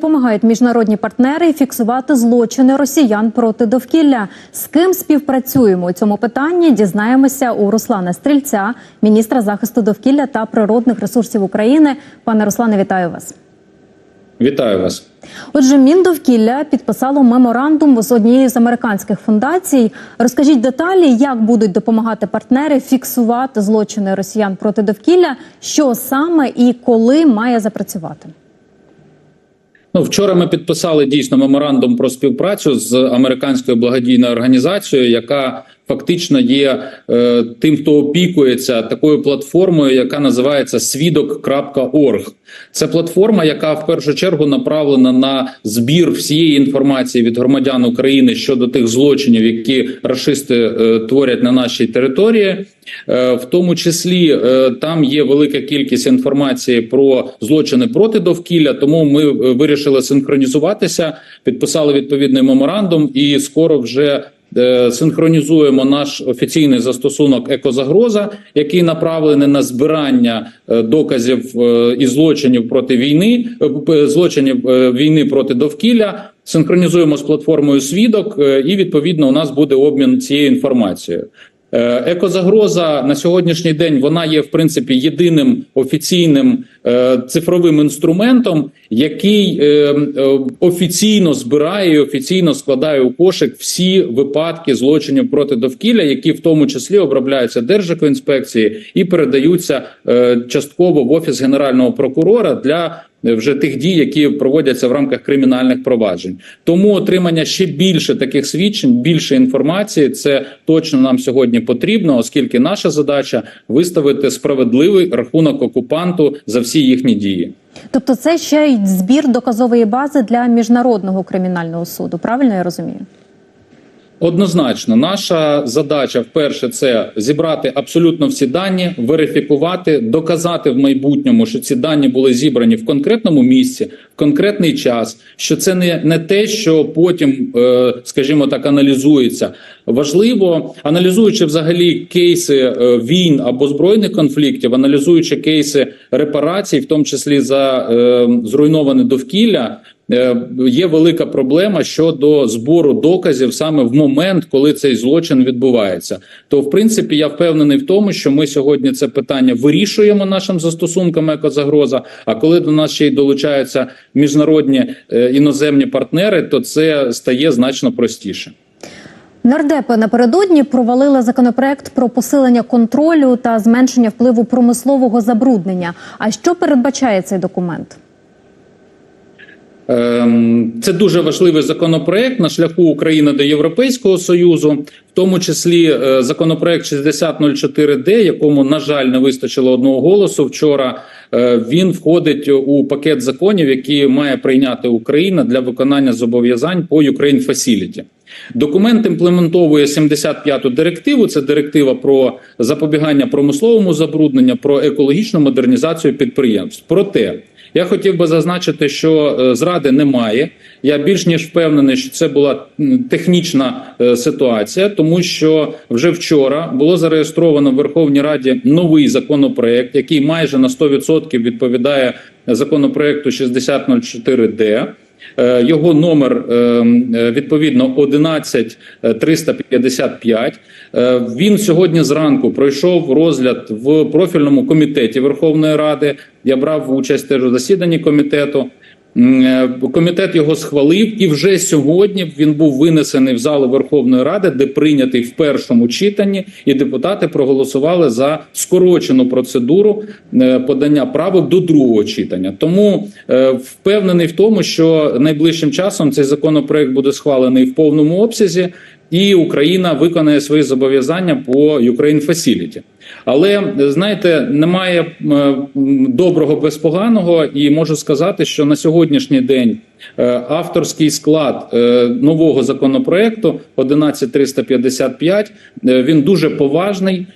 допомагають міжнародні партнери фіксувати злочини росіян проти довкілля. З ким співпрацюємо у цьому питанні? Дізнаємося у Руслана Стрільця, міністра захисту довкілля та природних ресурсів України. Пане Руслане, вітаю вас. Вітаю вас. Отже, Міндовкілля підписало меморандум з однією з американських фундацій. Розкажіть деталі, як будуть допомагати партнери фіксувати злочини росіян проти довкілля, що саме і коли має запрацювати. Ну, вчора ми підписали дійсно меморандум про співпрацю з американською благодійною організацією, яка фактично є е, тим, хто опікується такою платформою, яка називається свідок.орг. Це платформа, яка в першу чергу направлена на збір всієї інформації від громадян України щодо тих злочинів, які рашисти е, творять на нашій території. Е, В тому числі е, там є велика кількість інформації про злочини проти довкілля. Тому ми е, вирішили синхронізуватися, підписали відповідний меморандум, і скоро вже синхронізуємо наш офіційний застосунок екозагроза, який направлений на збирання е, доказів е, і злочинів проти війни, е, злочинів е, війни проти довкілля. Синхронізуємо з платформою свідок, е, і відповідно у нас буде обмін цією інформацією. Е, Екозагроза на сьогоднішній день вона є в принципі єдиним офіційним е, цифровим інструментом, який е, е, офіційно збирає і офіційно складає у кошик всі випадки злочинів проти довкілля, які в тому числі обробляються Держекоінспекції і передаються е, частково в офіс генерального прокурора для вже тих дій, які проводяться в рамках кримінальних проваджень. Тому отримання ще більше таких свідчень, більше інформації, це точно нам сьогодні потрібно, оскільки наша задача виставити справедливий рахунок окупанту за всі їхні дії. Тобто, це ще й збір доказової бази для міжнародного кримінального суду. Правильно я розумію? Однозначно, наша задача вперше це зібрати абсолютно всі дані, верифікувати, доказати в майбутньому, що ці дані були зібрані в конкретному місці, в конкретний час. Що це не, не те, що потім, е, скажімо так, аналізується. Важливо, аналізуючи взагалі кейси е, війн або збройних конфліктів, аналізуючи кейси репарацій, в тому числі за е, зруйноване довкілля. Е, Є велика проблема щодо збору доказів саме в момент, коли цей злочин відбувається. То, в принципі, я впевнений в тому, що ми сьогодні це питання вирішуємо нашим застосунком екозагроза. А коли до нас ще й долучаються міжнародні е, іноземні партнери, то це стає значно простіше. Нардепи напередодні провалили законопроект про посилення контролю та зменшення впливу промислового забруднення. А що передбачає цей документ? Ем, Це дуже важливий законопроект на шляху України до Європейського союзу, в тому числі е, законопроект 6004D, якому на жаль не вистачило одного голосу вчора. Е, Він входить у пакет законів, які має прийняти Україна для виконання зобов'язань по Ukraine Facility. Документ імплементовує 75-ту директиву. Це директива про запобігання промисловому забрудненню, про екологічну модернізацію підприємств. Проте я хотів би зазначити, що е, зради немає. Я більш ніж впевнений, що це була технічна е, ситуація, тому що вже вчора було зареєстровано в Верховній Раді новий законопроект, який майже на 100% відповідає законопроекту 6004D. Е, Його номер е, е, відповідно 11355. Е, Він сьогодні зранку пройшов розгляд в профільному комітеті Верховної Ради. Я брав участь теж у засіданні комітету. Е, Комітет його схвалив, і вже сьогодні він був винесений в залу Верховної Ради, де прийнятий в першому читанні, і депутати проголосували за скорочену процедуру е, подання правок до другого читання. Тому е, впевнений в тому, що найближчим часом цей законопроект буде схвалений в повному обсязі. І Україна виконає свої зобов'язання по Ukraine Facility. Але знаєте, немає е, доброго без поганого, і можу сказати, що на сьогоднішній день е, авторський склад е, нового законопроекту 11355, е, він дуже поважний.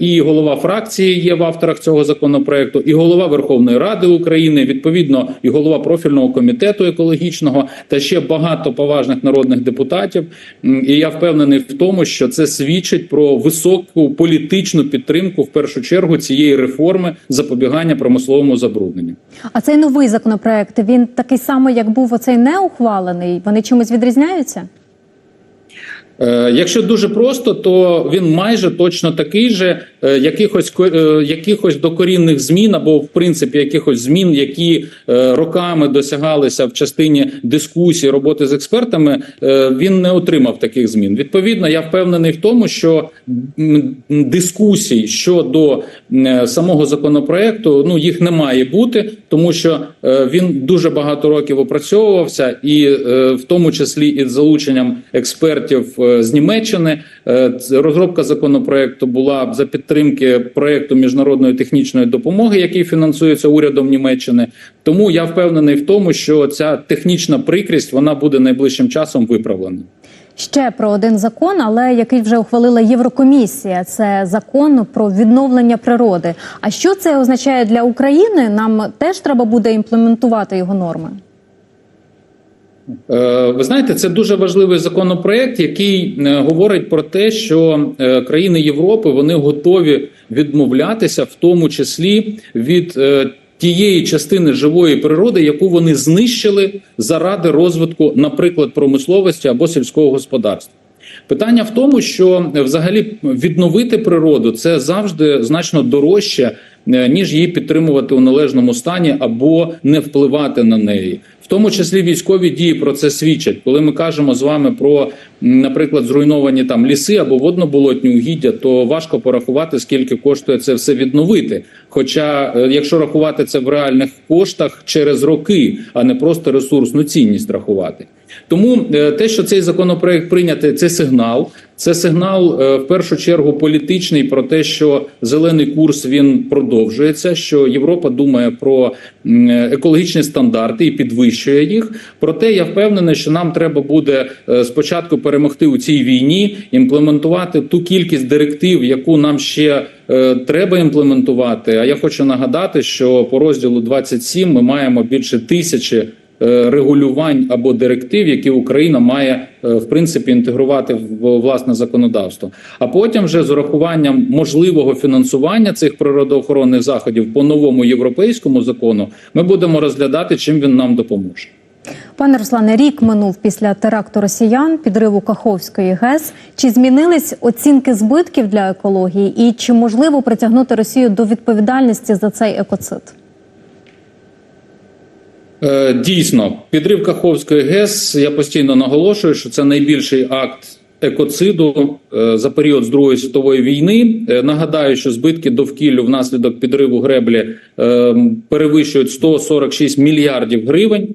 І голова фракції є в авторах цього законопроекту, і голова Верховної Ради України, відповідно, і голова профільного комітету екологічного, та ще багато поважних народних депутатів. І я впевнений в тому, що це свідчить про високу політичну підтримку підтримку в першу чергу цієї реформи запобігання промисловому забрудненню. А цей новий законопроект він такий самий, як був оцей неухвалений. Вони чимось відрізняються? Е, Якщо дуже просто, то він майже точно такий же е, якихось е, якихось докорінних змін або в принципі якихось змін, які роками досягалися в частині дискусії роботи з експертами. Він не отримав таких змін. Відповідно, я впевнений в тому, що дискусій щодо самого законопроекту ну їх не має бути, тому що він дуже багато років опрацьовувався, і в тому числі із залученням експертів з Німеччини. Е, Розробка законопроекту була за підтримки проекту міжнародної технічної допомоги, який фінансується урядом Німеччини. Тому я впевнений в тому, що ця технічна прикрість вона буде найближчим часом виправлена. Ще про один закон, але який вже ухвалила Єврокомісія. Це закон про відновлення природи. А що це означає для України? Нам теж треба буде імплементувати його норми. Е, Ви знаєте, це дуже важливий законопроект, який е, говорить про те, що е, країни Європи вони готові відмовлятися, в тому числі від тієї частини живої природи, яку вони знищили заради розвитку, наприклад, промисловості або сільського господарства. Питання в тому, що взагалі відновити природу це завжди значно дорожче, ніж її підтримувати у належному стані або не впливати на неї. В тому числі військові дії про це свідчать. Коли ми кажемо з вами про, наприклад, зруйновані там ліси або водноболотні угіддя, то важко порахувати, скільки коштує це все відновити. Хоча, е, якщо рахувати це в реальних коштах через роки, а не просто ресурсну цінність рахувати. Тому е, те, що цей законопроект прийнятий, це сигнал. Це сигнал е, в першу чергу політичний про те, що зелений курс він продовжується. Що Європа думає про екологічні стандарти і підвищує їх. Проте я впевнений, що нам треба буде е, спочатку перемогти у цій війні, імплементувати ту кількість директив, яку нам ще е, треба імплементувати. А я хочу нагадати, що по розділу 27 ми маємо більше тисячі е, регулювань або директив, які Україна має е, в принципі інтегрувати в власне законодавство. А потім, вже з урахуванням можливого фінансування цих природоохоронних заходів по новому європейському закону, ми будемо розглядати, чим він нам допоможе. Пане Руслане, рік минув після теракту росіян, підриву Каховської ГЕС. Чи змінились оцінки збитків для екології, і чи можливо притягнути Росію до відповідальності за цей екоцид? Е, Дійсно, підрив Каховської ГЕС. Я постійно наголошую, що це найбільший акт екоциду е, за період з Другої світової війни. Е, Нагадаю, що збитки довкіллю внаслідок підриву греблі перевищують 146 мільярдів гривень.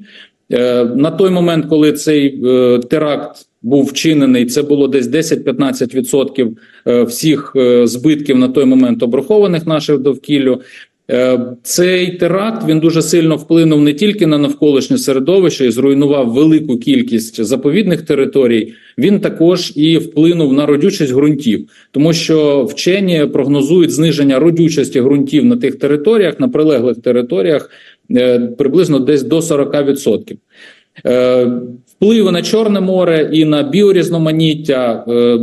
На той момент, коли цей теракт був вчинений, це було десь 10-15% е, всіх збитків на той момент обрахованих наших довкіллю. Е, Цей теракт він дуже сильно вплинув не тільки на навколишнє середовище і зруйнував велику кількість заповідних територій. Він також і вплинув на родючість ґрунтів, тому що вчені прогнозують зниження родючості ґрунтів на тих територіях, на прилеглих територіях е, приблизно десь до 40%. Впливи на Чорне море і на біорізноманіття е,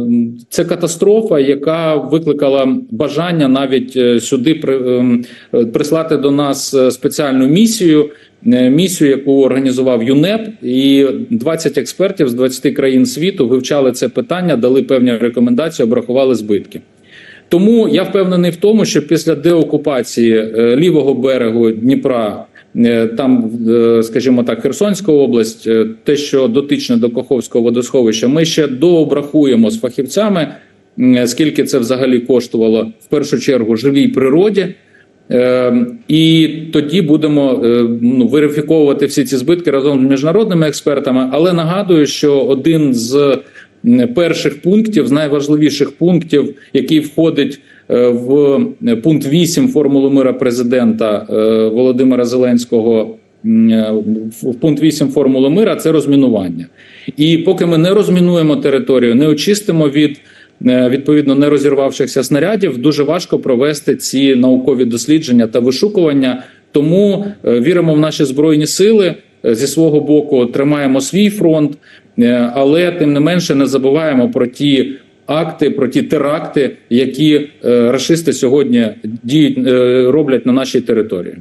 це катастрофа, яка викликала бажання навіть е, сюди е, прислати до нас спеціальну місію. Місію, яку організував ЮНЕП, і 20 експертів з 20 країн світу вивчали це питання, дали певні рекомендації, обрахували збитки. Тому я впевнений в тому, що після деокупації лівого берегу Дніпра, там, е, скажімо так, Херсонська область, е, те, що дотичне до Каховського водосховища, ми ще дообрахуємо з фахівцями, скільки це взагалі коштувало в першу чергу живій природі. Е, І тоді будемо е, ну, верифіковувати всі ці збитки разом з міжнародними експертами. Але нагадую, що один з перших пунктів, з найважливіших пунктів, який входить е, в пункт 8 формули мира президента е, Володимира Зеленського. е, В пункт 8 формули мира це розмінування. І поки ми не розмінуємо територію, не очистимо від е, відповідно не розірвавшихся снарядів, дуже важко провести ці наукові дослідження та вишукування. Тому е, віримо в наші збройні сили. е, Зі свого боку тримаємо свій фронт, е, але тим не менше не забуваємо про ті акти, про ті теракти, які расисти рашисти сьогодні діють, е, роблять на нашій території.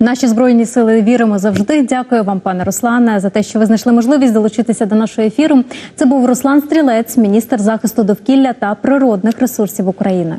Наші збройні сили віримо завжди. Дякую вам, пане Руслане, за те, що ви знайшли можливість долучитися до нашого ефіру. Це був Руслан Стрілець, міністр захисту довкілля та природних ресурсів України.